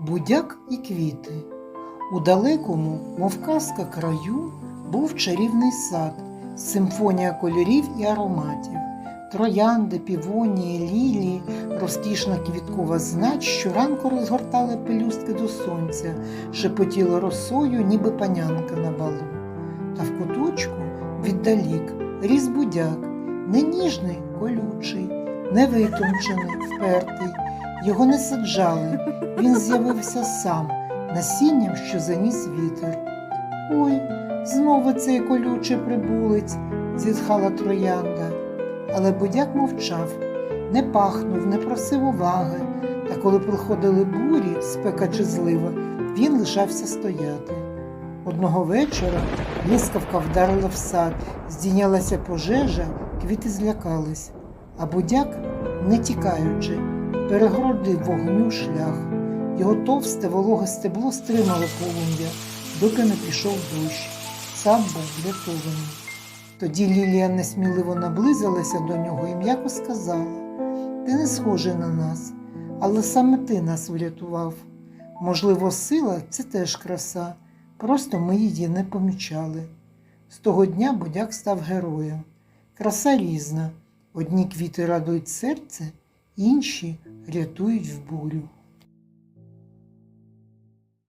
Будяк і квіти. У далекому, мов казка краю, був чарівний сад, симфонія кольорів і ароматів. Троянди, півонії, лілії, розкішна квіткова знач щоранку розгортали пелюстки до сонця, шепотіли росою, ніби панянка на балу. Та в куточку віддалік ріс будяк, не ніжний, колючий, не витончений, впертий. Його не саджали, він з'явився сам, насінням, що заніс вітер. Ой, знову цей колючий прибулець, зітхала троянда. Але будяк мовчав, не пахнув, не просив уваги, та коли приходили бурі, спека чи злива, він лишався стояти. Одного вечора блискавка вдарила в сад, здійнялася пожежа, квіти злякались, а будяк, не тікаючи, перегородив вогню шлях. Його товсте вологе стебло стримало полум'я, доки не пішов дощ. Сам був врятований. Тоді Лілія несміливо наблизилася до нього і м'яко сказала: Ти не схожий на нас, але саме ти нас врятував. Можливо, сила це теж краса, просто ми її не помічали. З того дня будяк став героєм. Краса різна. Одні квіти радують серце, інші рятують в бурю.